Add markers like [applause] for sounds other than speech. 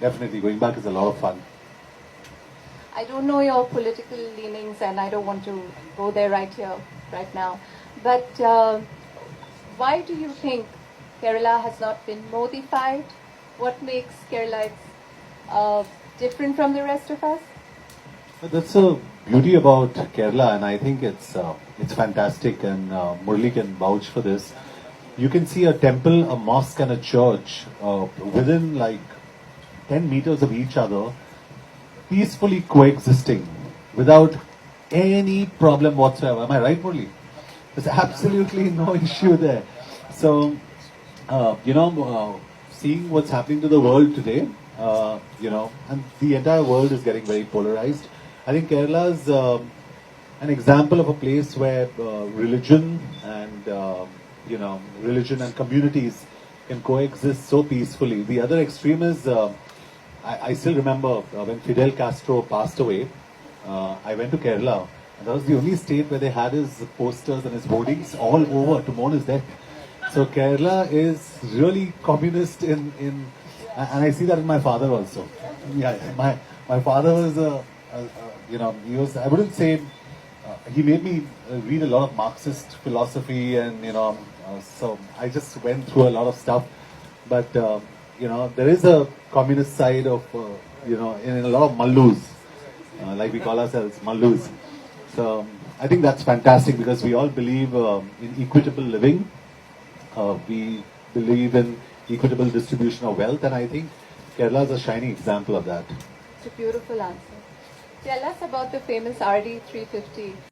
definitely going back is a lot of fun. I don't know your political leanings, and I don't want to go there right here, right now. But uh, why do you think Kerala has not been modified? What makes Kerala uh, different from the rest of us? That's the beauty about Kerala, and I think it's uh, it's fantastic. And uh, Murli can vouch for this. You can see a temple, a mosque, and a church uh, within like ten meters of each other, peacefully coexisting without any problem whatsoever. Am I right, Murli? There's absolutely no [laughs] issue there. So, uh, you know, uh, seeing what's happening to the world today, uh, you know, and the entire world is getting very polarized. I think Kerala is um an example of a place where uh, religion and uh, you know religion and communities can coexist so peacefully. The other extreme is uh, I, I still remember uh, when Fidel Castro passed away. Uh, I went to Kerala, and that was the only state where they had his posters and his hoardings all over to mourn his death. So Kerala is really communist in in, and I see that in my father also. Yeah, my my father was a, a, a you know he was I wouldn't say uh, he made me uh, read a lot of Marxist philosophy and you know uh, so I just went through a lot of stuff, but uh, you know there is a communist side of uh, you know in, in a lot of mallus, uh, like we call ourselves mallus. So I think that's fantastic because we all believe um, in equitable living. Uh, we believe in equitable distribution of wealth, and I think Kerala is a shining example of that. It's a beautiful answer. Tell us about the famous RD 350.